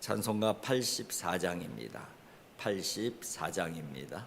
찬송가 84장입니다. 84장입니다.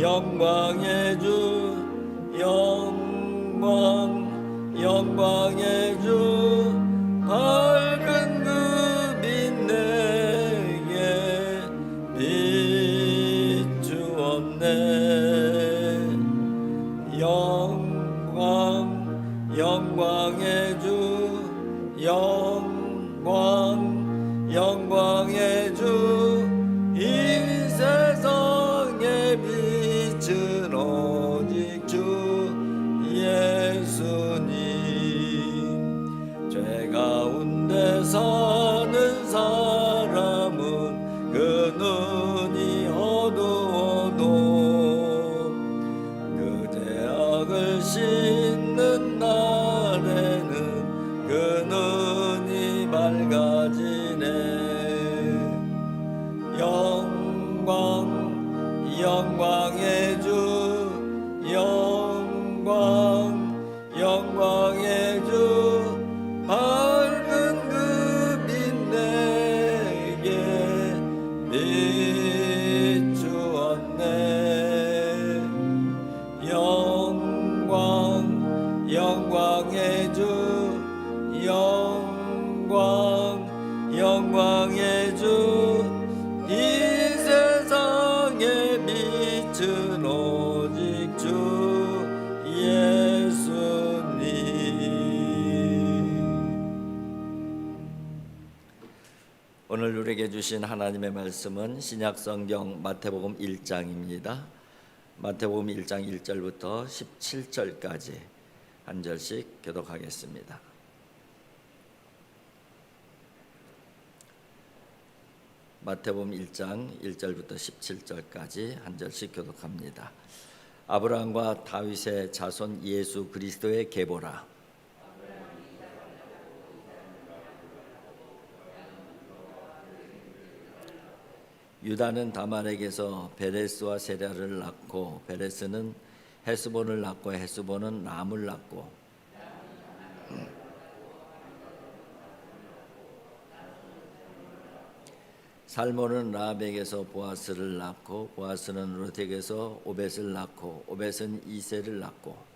영광 영광의 주 영광 영광의 주 죄악을 오늘 우리에게 주신 하나님의 말씀은 신약 성경 마태복음 1장입니다. 마태복음 1장 1절부터 17절까지 한 절씩 교독하겠습니다. 마태복음 1장 1절부터 17절까지 한 절씩 교독합니다. 아브라함과 다윗의 자손 예수 그리스도의 계보라. 유다는 다말에게서 베레스와 세라를 낳고 베레스는 헤스본을 낳고 헤스본은 람을 낳고. 살몬은 라합에게서 보아스를 낳고 보아스는 루텍에서 오벳을 낳고 오벳은 이세를 낳고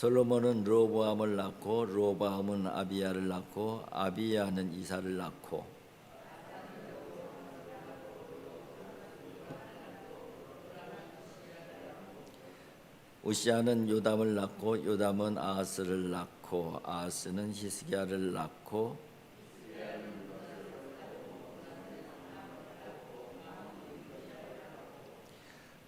솔로몬은 르호보암을 낳고 르호보암은 아비야를 낳고 아비야는 이사를 낳고 우시아는 요담을 낳고 요담은 아하스를 낳고 아하스는 히스기야를 낳고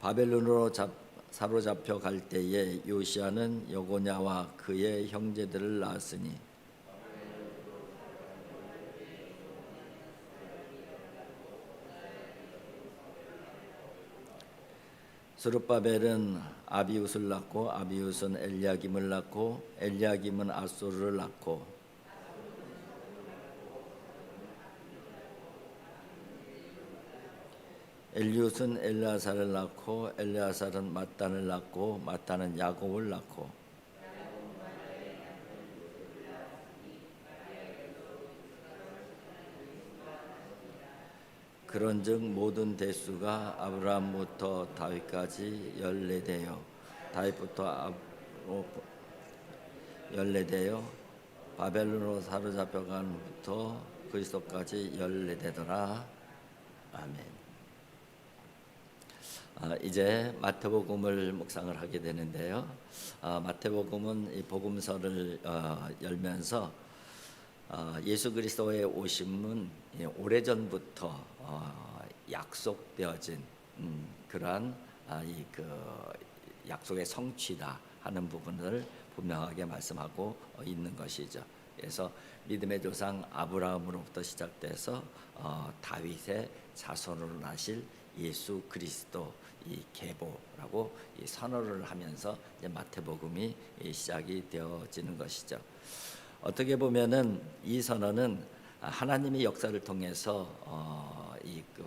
바벨론으로 잡, 사로잡혀 갈 때에 요시아는 여고냐와 그의 형제들을 낳았으니 스룹바벨은 아비웃을 낳고 아비웃은 엘리야김을 낳고 엘리야김은 아소르를 낳고 엘리웃은 엘리아사를 낳고 엘리아사는 마단을 낳고 마단은 야곱을 낳고. 그런즉 모든 대수가 아브라함부터 다윗까지 열네되어 다윗부터 아- 어, 열네되어 바벨론으로 사로잡혀간 후부터 그리스도까지 열네되더라. 아멘. 아, 이제 마태복음을 묵상을 하게 되는데요. 아, 마태복음은 이 복음서를 어, 열면서 어, 예수 그리스도의 오심은 예, 오래전부터 어, 약속되어진 음, 그러한 아, 이그 약속의 성취다 하는 부분을 분명하게 말씀하고 어, 있는 것이죠. 그래서 믿음의 조상 아브라함으로부터 시작돼서 어, 다윗의 자손으로 나실 예수 그리스도 이 계보라고 이 선언을 하면서 이제 마태복음이 이 시작이 되어지는 것이죠. 어떻게 보면은 이 선언은 하나님의 역사를 통해서 어, 이, 그,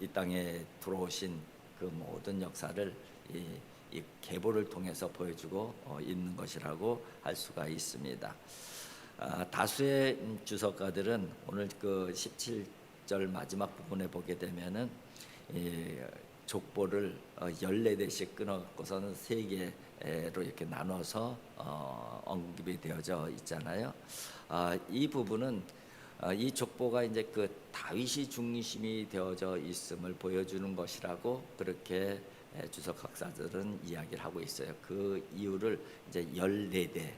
이 땅에 들어오신 그 모든 역사를 이, 이 계보를 통해서 보여주고 어, 있는 것이라고 할 수가 있습니다. 아, 다수의 주석가들은 오늘 그 17절 마지막 부분에 보게 되면은 이 족보를 어, 14대씩 끊어갖고서는 세 개로 이렇게 나눠서 어, 언급이 되어져 있잖아요. 아, 이 부분은 어, 이 족보가 이제 그 다윗이 중심이 되어져 있음을 보여주는 것이라고 그렇게 에, 주석 학사들은 이야기를 하고 있어요. 그 이유를 이제 14대로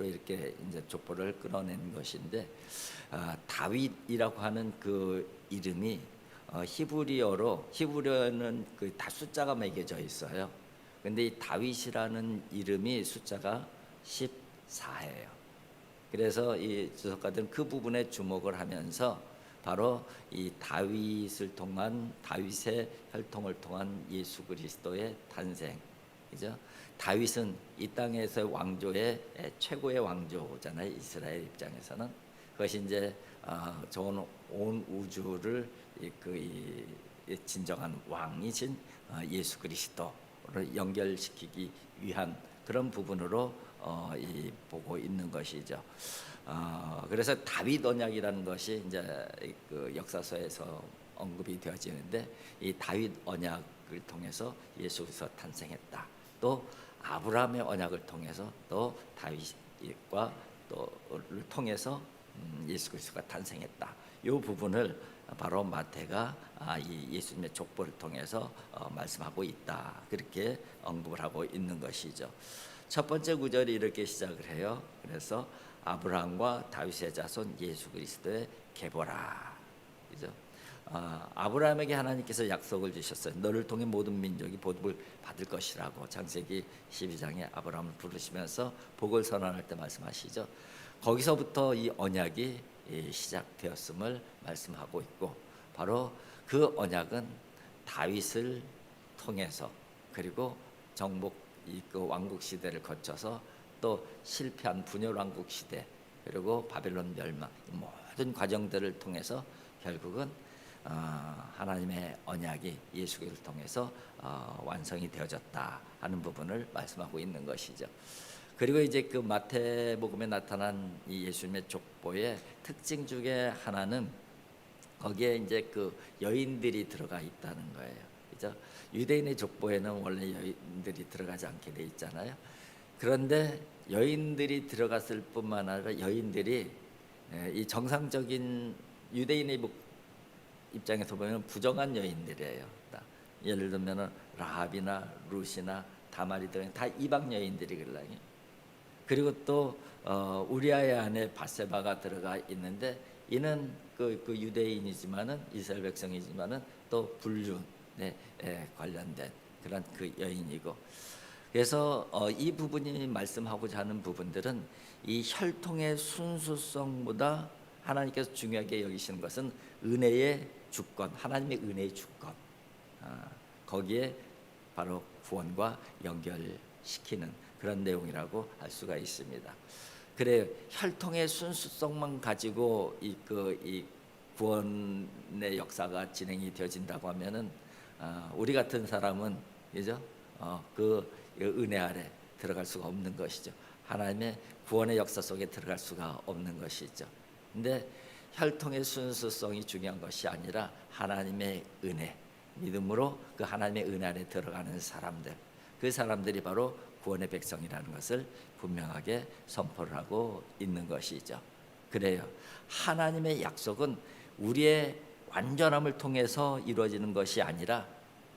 이렇게 이제 족보를 끌어낸 것인데 아, 다윗이라고 하는 그 이름이 어, 히브리어로 히브리어는 그 다 숫자가 매겨져 있어요. 근데 이 다윗이라는 이름이 숫자가 14예요. 그래서 이 주석가들은 그 부분에 주목을 하면서 바로 이 다윗을 통한 다윗의 혈통을 통한 예수 그리스도의 탄생, 그죠? 다윗은 이 땅에서 왕조의 최고의 왕조잖아요. 이스라엘 입장에서는 그것이 이제 어, 온 우주를 이, 그, 진정한 왕이신 어, 예수 그리스도를 연결시키기 위한 그런 부분으로 어, 이, 보고 있는 것이죠. 어, 그래서 다윗 언약이라는 것이 이제 그 역사서에서 언급이 되어지는데 이 다윗 언약을 통해서 예수 그리스도 탄생했다. 또 아브라함의 언약을 통해서 또 다윗과 또를 통해서 음, 예수 그리스도가 탄생했다. 이 부분을 바로 마태가 아, 이 예수님의 족보를 통해서 어, 말씀하고 있다. 그렇게 언급을 하고 있는 것이죠. 첫 번째 구절이 이렇게 시작을 해요. 그래서 아브라함과 다윗의 자손 예수 그리스도의 계보라. 그죠? 아, 아브라함에게 하나님께서 약속을 주셨어요. 너를 통해 모든 민족이 복을 받을 것이라고 창세기 12장에 아브라함을 부르시면서 복을 선언할 때 말씀하시죠. 거기서부터 이 언약이 시작되었음을 말씀하고 있고 바로 그 언약은 다윗을 통해서 그리고 정복 이그 왕국 시대를 거쳐서 또 실패한 분열 왕국 시대 그리고 바벨론 멸망 모든 과정들을 통해서 결국은 어, 하나님의 언약이 예수 그리스도를 통해서 어, 완성이 되어졌다 하는 부분을 말씀하고 있는 것이죠. 그리고 이제 그 마태복음에 나타난 이 예수님의 족보의 특징 중에 하나는 거기에 이제 그 여인들이 들어가 있다는 거예요. 그죠? 유대인의 족보에는 원래 여인들이 들어가지 않게 돼 있잖아요. 그런데 여인들이 들어갔을 뿐만 아니라 여인들이 예, 이 정상적인 유대인의 목- 입장에서 보면 부정한 여인들이에요. 딱 예를 들면은 라합이나 룻이나 다말이 등다 이방 여인들이길랑요. 그리고 또 어, 우리아의 안에 바세바가 들어가 있는데 이는 그, 그 유대인이지만은 이스라엘 백성이지만은 또 불륜에 에, 관련된 그런 그 여인이고 그래서 어, 이 부분이 말씀하고자 하는 부분들은 이 혈통의 순수성보다 하나님께서 중요하게 여기시는 것은 은혜의 주권, 하나님의 은혜의 주권. 아, 거기에 바로 구원과 연결시키는 그런 내용이라고 할 수가 있습니다. 그래 혈통의 순수성만 가지고 이 그 이 구원의 역사가 진행이 되어진다고 하면은 아, 우리 같은 사람은 그죠? 어, 그 은혜 아래 들어갈 수가 없는 것이죠. 하나님의 구원의 역사 속에 들어갈 수가 없는 것이죠. 근데 혈통의 순수성이 중요한 것이 아니라 하나님의 은혜, 믿음으로 그 하나님의 은혜 안에 들어가는 사람들, 그 사람들이 바로 구원의 백성이라는 것을 분명하게 선포를 하고 있는 것이죠. 그래요. 하나님의 약속은 우리의 완전함을 통해서 이루어지는 것이 아니라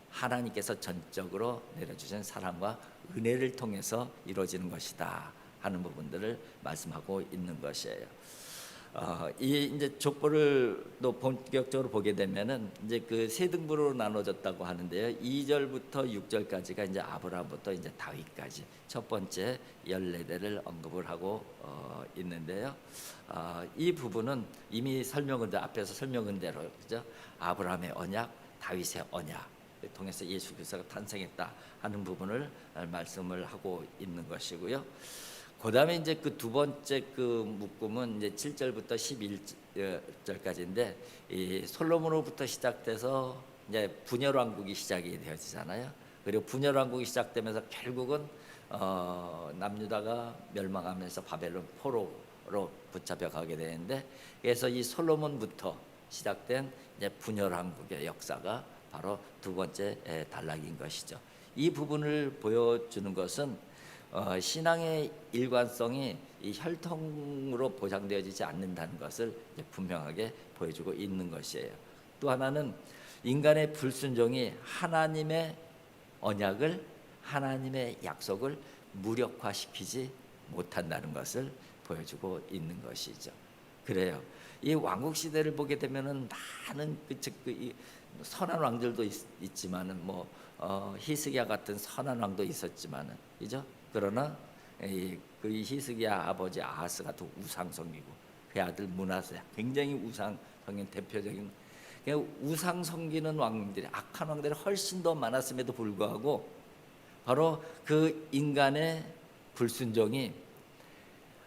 하나님께서 전적으로 내려주신 사랑과 은혜를 통해서 이루어지는 것이다 하는 부분들을 말씀하고 있는 것이에요. 어, 이 이제 족보를 또 본격적으로 보게 되면은 이제 그 세 등분으로 나눠졌다고 하는데요. 2절부터 6절까지가 이제 아브라함부터 이제 다윗까지 첫 번째 14대를 언급을 하고 어, 있는데요. 어, 이 부분은 이미 설명은 대- 앞에서 설명한 대로 그죠? 아브라함의 언약, 다윗의 언약 통해서 예수 그리스도가 탄생했다 하는 부분을 말씀을 하고 있는 것이고요. 그다음에 이제 그 두 번째 그 묶음은 이제 7절부터 11절까지인데 이 솔로몬으로부터 시작돼서 이제 분열 왕국이 시작이 되어지잖아요. 그리고 분열 왕국이 시작되면서 결국은 어, 남유다가 멸망하면서 바벨론 포로로 붙잡혀 가게 되는데 그래서 이 솔로몬부터 시작된 이제 분열 왕국의 역사가 바로 두 번째 에, 단락인 것이죠. 이 부분을 보여주는 것은 어, 신앙의 일관성이 이 혈통으로 보장되어지지 않는다는 것을 분명하게 보여주고 있는 것이에요. 또 하나는 인간의 불순종이 하나님의 언약을 하나님의 약속을 무력화시키지 못한다는 것을 보여주고 있는 것이죠. 그래요. 이 왕국 시대를 보게 되면은 많은 그, 즉, 그, 이 선한 왕들도 있, 지만은뭐 어, 히스기야 같은 선한 왕도 있었지만은 그죠? 그러나 이, 그 히스기야 아버지 아하스가 또 우상성이고 그 아들 문하세 굉장히 우상성인 대표적인 그냥 우상 섬기는 왕들이 악한 왕들이 훨씬 더 많았음에도 불구하고 바로 그 인간의 불순종이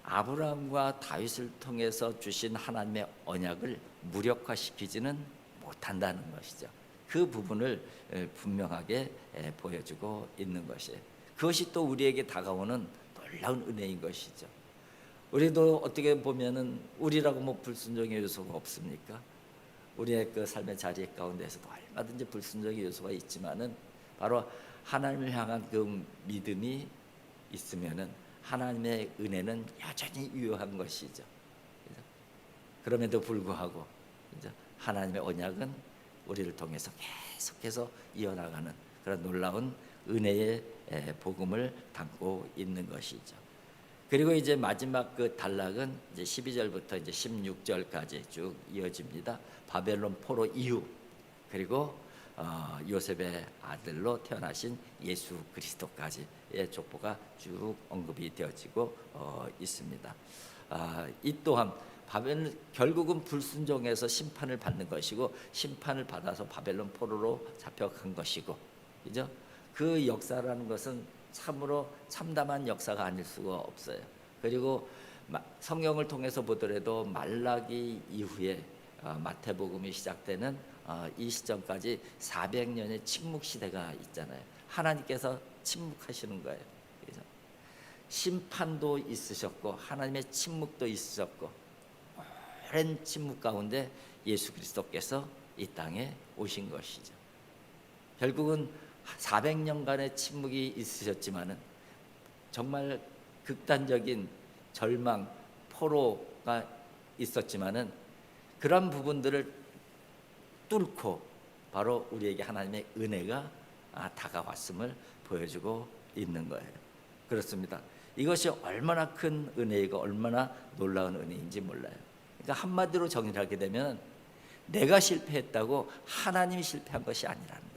아브라함과 다윗을 통해서 주신 하나님의 언약을 무력화시키지는 못한다는 것이죠. 그 부분을 에, 분명하게 에, 보여주고 있는 것이에요. 그것이 또 우리에게 다가오는 놀라운 은혜인 것이죠. 우리도 어떻게 보면은 우리라고 뭐 불순종의 요소가 없습니까? 우리의 그 삶의 자리 가운데서도 얼마든지 불순종의 요소가 있지만은 바로 하나님을 향한 그 믿음이 있으면은 하나님의 은혜는 여전히 유효한 것이죠. 그럼에도 불구하고? 하나님의 언약은 우리를 통해서 계속해서 이어나가는 그런 놀라운 은혜의 에, 복음을 담고 있는 것이죠. 그리고 이제 마지막 그 단락은 이제 12절부터 이제 16절까지 쭉 이어집니다. 바벨론 포로 이후 그리고 어, 요셉의 아들로 태어나신 예수 그리스도까지의 족보가 쭉 언급이 되어지고 어, 있습니다. 아, 이 또한 바벨 결국은 불순종해서 심판을 받는 것이고 심판을 받아서 바벨론 포로로 잡혀간 것이고 그죠? 그 역사라는 것은 참으로 참담한 역사가 아닐 수가 없어요. 그리고 마- 성경을 통해서 보더라도 말라기 이후에 어, 마태복음이 시작되는 어, 이 시점까지 400년의 침묵 시대가 있잖아요. 하나님께서 침묵하시는 거예요. 그죠? 심판도 있으셨고 하나님의 침묵도 있으셨고 오랜 침묵 가운데 예수 그리스도께서 이 땅에 오신 것이죠. 결국은 400년간의 침묵이 있으셨지만은 정말 극단적인 절망, 포로가 있었지만은 그런 부분들을 뚫고 바로 우리에게 하나님의 은혜가 아, 다가왔음을 보여주고 있는 거예요. 그렇습니다. 이것이 얼마나 큰 은혜이고 얼마나 놀라운 은혜인지 몰라요. 그러니까 한마디로 정리를 하게 되면 내가 실패했다고 하나님이 실패한 것이 아니라는.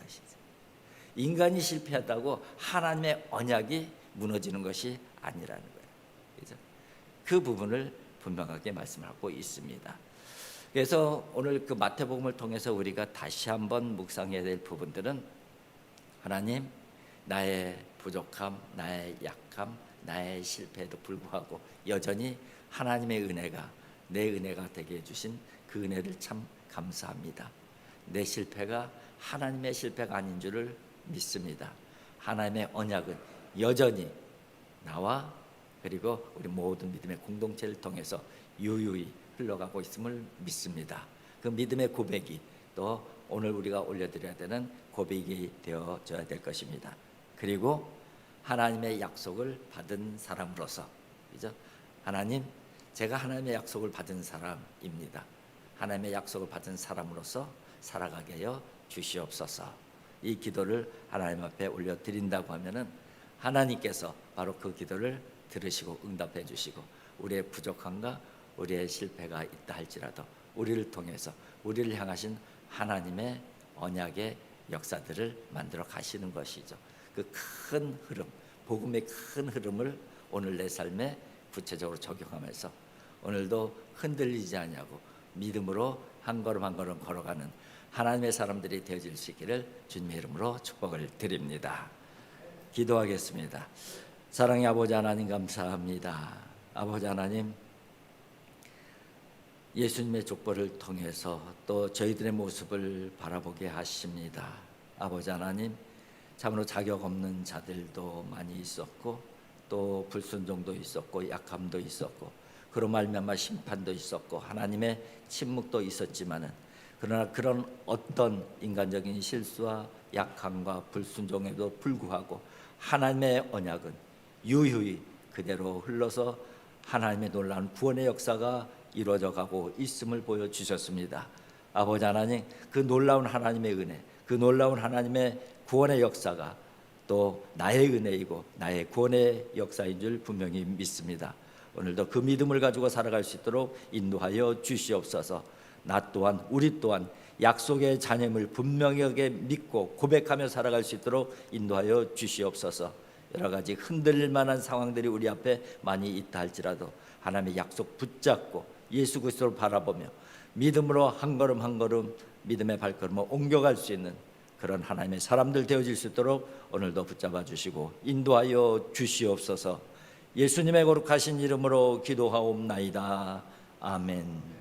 인간이 실패했다고 하나님의 언약이 무너지는 것이 아니라는 거예요. 그죠? 그 부분을 분명하게 말씀하고 있습니다. 그래서 오늘 그 마태복음을 통해서 우리가 다시 한번 묵상해야 될 부분들은 하나님 나의 부족함, 나의 약함, 나의 실패에도 불구하고 여전히 하나님의 은혜가 내 은혜가 되게 해주신 그 은혜를 참 감사합니다. 내 실패가 하나님의 실패가 아닌 줄을 믿습니다. 하나님의 언약은 여전히 나와 그리고 우리 모든 믿음의 공동체를 통해서 유유히 흘러가고 있음을 믿습니다. 그 믿음의 고백이 또 오늘 우리가 올려드려야 되는 고백이 되어져야 될 것입니다. 그리고 하나님의 약속을 받은 사람으로서 그죠? 하나님 제가 하나님의 약속을 받은 사람입니다. 하나님의 약속을 받은 사람으로서 살아가게 하여 주시옵소서. 이 기도를 하나님 앞에 올려 드린다고 하면은 하나님께서 바로 그 기도를 들으시고 응답해 주시고 우리의 부족함과 우리의 실패가 있다 할지라도 우리를 통해서 우리를 향하신 하나님의 언약의 역사들을 만들어 가시는 것이죠. 그 큰 흐름, 복음의 큰 흐름을 오늘 내 삶에 구체적으로 적용하면서 오늘도 흔들리지 않냐고 믿음으로 한 걸음 한 걸음 걸어가는 하나님의 사람들이 되어질 수 있기를 주님의 이름으로 축복을 드립니다. 기도하겠습니다. 사랑의 아버지 하나님 감사합니다. 아버지 하나님 예수님의 족보를 통해서 또 저희들의 모습을 바라보게 하십니다. 아버지 하나님 참으로 자격 없는 자들도 많이 있었고 또 불순종도 있었고 약함도 있었고 그로 말미암아 심판도 있었고 하나님의 침묵도 있었지만은 그러나 그런 어떤 인간적인 실수와 약함과 불순종에도 불구하고 하나님의 언약은 유유히 그대로 흘러서 하나님의 놀라운 구원의 역사가 이루어져 가고 있음을 보여 주셨습니다. 아버지 하나님 그 놀라운 하나님의 은혜 그 놀라운 하나님의 구원의 역사가 또 나의 은혜이고 나의 구원의 역사인 줄 분명히 믿습니다. 오늘도 그 믿음을 가지고 살아갈 수 있도록 인도하여 주시옵소서. 나 또한 우리 또한 약속의 자녀임을 분명하게 믿고 고백하며 살아갈 수 있도록 인도하여 주시옵소서. 여러 가지 흔들릴 만한 상황들이 우리 앞에 많이 있다 할지라도 하나님의 약속 붙잡고 예수 그리스도를 바라보며 믿음으로 한 걸음 한 걸음 믿음의 발걸음을 옮겨갈 수 있는 그런 하나님의 사람들 되어질 수 있도록 오늘도 붙잡아 주시고 인도하여 주시옵소서. 예수님의 거룩하신 이름으로 기도하옵나이다. 아멘.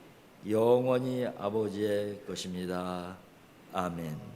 영원히 아버지의 것입니다. 아멘.